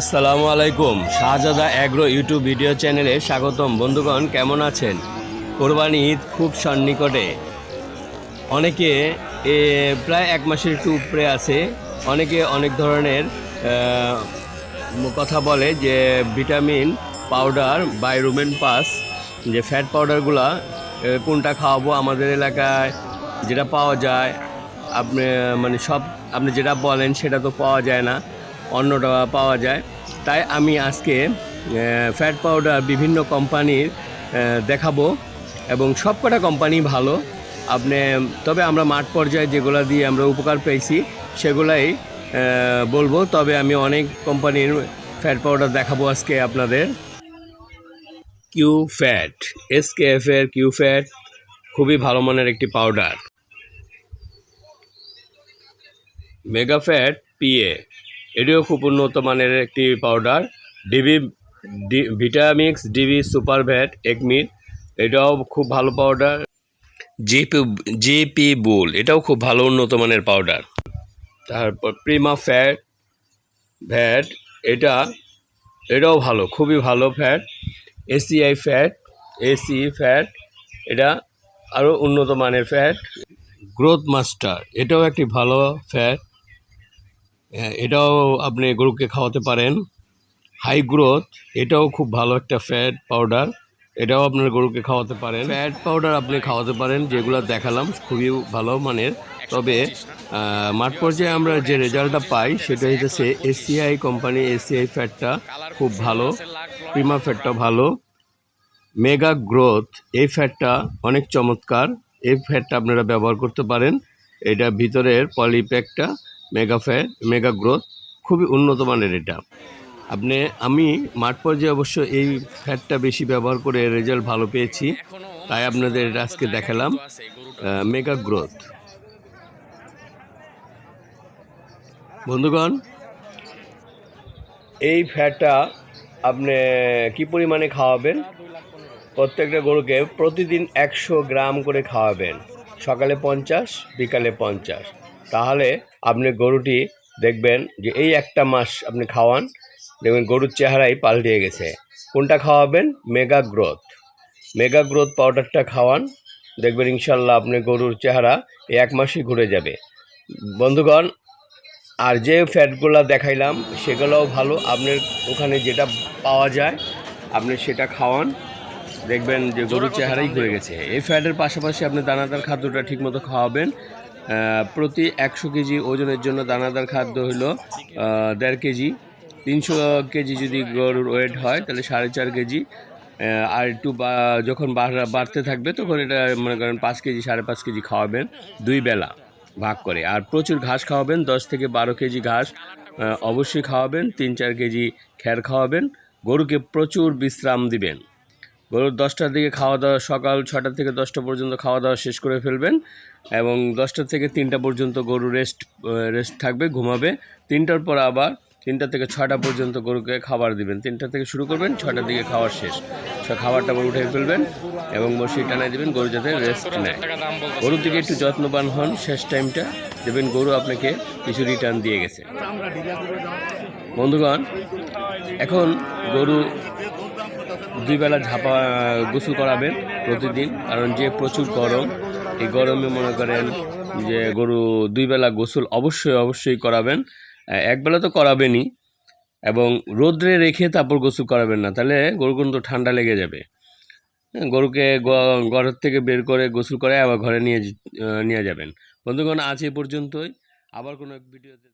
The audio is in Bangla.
আসসালামু আলাইকুম। শাহজাদা অ্যাগ্রো ইউটিউব ভিডিও চ্যানেলে স্বাগতম। বন্ধুগণ, কেমন আছেন? কোরবানি ঈদ খুব সন্নিকটে। অনেকে প্রায় এক মাসের একটু উপরে আছে। অনেকে অনেক ধরনের কথা বলে যে ভিটামিন পাউডার, বাইরুমেন পাস, যে ফ্যাট পাউডারগুলা কোনটা খাওয়াবো আমাদের এলাকায়, যেটা পাওয়া যায়। আপনি মানে সব, আপনি যেটা বলেন সেটা তো পাওয়া যায় না। অন্যটা পাওয়া যায়। তাই আমি আজকে ফ্যাট পাউডার বিভিন্ন কোম্পানির দেখাবো এবং সবকটা কোম্পানি ভালো। আপনি, তবে আমরা মাঠ পর্যায়ে যেগুলো দিয়ে আমরা উপকার পেয়েছি, সেগুলাই বলব। তবে আমি অনেক কোম্পানির ফ্যাট পাউডার দেখাবো আজকে আপনাদের। কিউ ফ্যাট এসকেএফ এর কিউ ফ্যাট খুবই ভালো মানের একটি পাউডার মেগা ফ্যাট পিএ এটিও খুব উন্নত মানের একটি powder DB D Vitamix DB super fat একমিট এটাও খুব ভালো পাউডার জিপি জিপি বুল এটাও খুব ভালো উন্নত মানের পাউডার তারপর প্রিমা ফ্যাট ভ্যাট এটা এটাও ভালো খুবই ভালো fat ACI fat AC fat এটা আরও উন্নত মানের ফ্যাট গ্রোথ মাস্টার এটাও একটি ভালো ফ্যাট এটাও আপনি গরুকে খাওয়াতে পারেন। হাই গ্রোথ এটাও খুব ভালো একটা ফ্যাট পাউডার এটাও আপনার গরুকে খাওয়াতে পারেন। ফ্যাট পাউডার আপনি খাওয়াতে পারেন, যেগুলো দেখালাম, খুবই ভালো মানের। তবে মাঠ পর্যায়ে আমরা যে রেজাল্টটা পাই, সেটা হচ্ছে এসিআই কোম্পানি এসিআই ফ্যাটটা খুব ভালো প্রিমা ফ্যাটটা ভালো। মেগা গ্রোথ এই ফ্যাটটা অনেক চমৎকার। এই ফ্যাটটা আপনারা ব্যবহার করতে পারেন। এটা ভিতরের পলিপ্যাকটা মেগা ফ্যাট মেগা গ্রোথ খুবই উন্নত মানের এটা। আপনি, আমি মাঠ পর্যায়ে অবশ্য এই ফ্যাটটা বেশি ব্যবহার করে রেজাল্ট ভালো পেয়েছি। তাই আপনাদের এটা আজকে দেখালাম মেগা গ্রোথ বন্ধুগণ, এই ফ্যাটটা আপনি কি পরিমাণে খাওয়াবেন? প্রত্যেকটা গরুকে প্রতিদিন একশো গ্রাম করে খাওয়াবেন। সকালে পঞ্চাশ, বিকালে পঞ্চাশ। তাহলে আপনি গরুটি দেখবেন যে এই একটা মাস আপনি খাওয়ান দেখবেন গরুর চেহারাই পাল্টে গেছে। কোনটা খাওয়াবেন? Mega growth. মেগা গ্রোথ পাউডারটা খাওয়ান দেখবেন ইনশাল্লাহ আপনি গরুর চেহারা এই এক মাসই ঘুরে যাবে। বন্ধুগণ আর যে ফ্যাটগুলো দেখাইলাম সেগুলোও ভালো। আপনার ওখানে যেটা পাওয়া যায় আপনি সেটা খাওয়ান। দেখবেন যে গরুর চেহারাই ঘুরে গেছে। এই ফ্যাটের পাশাপাশি আপনি দানাদার খাদ্যটা ঠিকমতো খাওয়াবেন। প্রতি একশো কেজি ওজনের জন্য দানাদার খাদ্য হলো দেড় কেজি। তিনশো কেজি যদি গরুর ওয়েট হয়, তাহলে সাড়ে চার কেজি। আর একটু যখন বাড়তে থাকবে, তখন এটা মনে করেন পাঁচ কেজি, সাড়ে পাঁচ কেজি খাওয়াবেন দুই বেলা ভাগ করে। আর প্রচুর ঘাস খাওয়াবেন, দশ থেকে বারো কেজি ঘাস অবশ্যই খাওয়াবেন, তিন চার কেজি খ্যার খাওয়াবেন। গরুকে প্রচুর বিশ্রাম দিবেন। গরুর দশটার দিকে খাওয়া দাওয়া, সকাল ছটা থেকে দশটা পর্যন্ত খাওয়া দাওয়া শেষ করে ফেলবেন। এবং দশটা থেকে তিনটা পর্যন্ত গরু রেস্ট রেস্ট থাকবে, ঘুমাবে। তিনটার পর আবার তিনটা থেকে ছটা পর্যন্ত গরুকে খাবার দিবেন। তিনটা থেকে শুরু করবেন ছটার দিকে খাওয়ার শেষ। সব খাবার টাবার উঠে ফেলবেন এবং বসিয়ে টানায় দেবেন, গরু যাতে রেস্ট নেয়। গরুর দিকে একটু যত্নবান হন, শেষ টাইমটা দেবেন গরু আপনাকে কিছু রিটার্ন দিয়ে গেছে। বন্ধুগণ, এখন গরু দুই বেলা ঝাপা গোসল করাবেন প্রতিদিন। কারণ যে প্রচুর গরম এই গরমে মনে করেন যে গরু দুই বেলা গোসল অবশ্যই অবশ্যই করাবেন। একবেলা তো করাবেনই। এবং রোদ্রে রেখে তারপর গোসল করাবেন না তাহলে গরু কিন্তু ঠান্ডা লেগে যাবে। হ্যাঁ, গরুকে ঘরের থেকে বের করে গোসল করে আবার ঘরে নিয়ে নিয়ে যাবেন। বন্ধুগণ আজ এই পর্যন্তই। আবার কোনো ভিডিওতে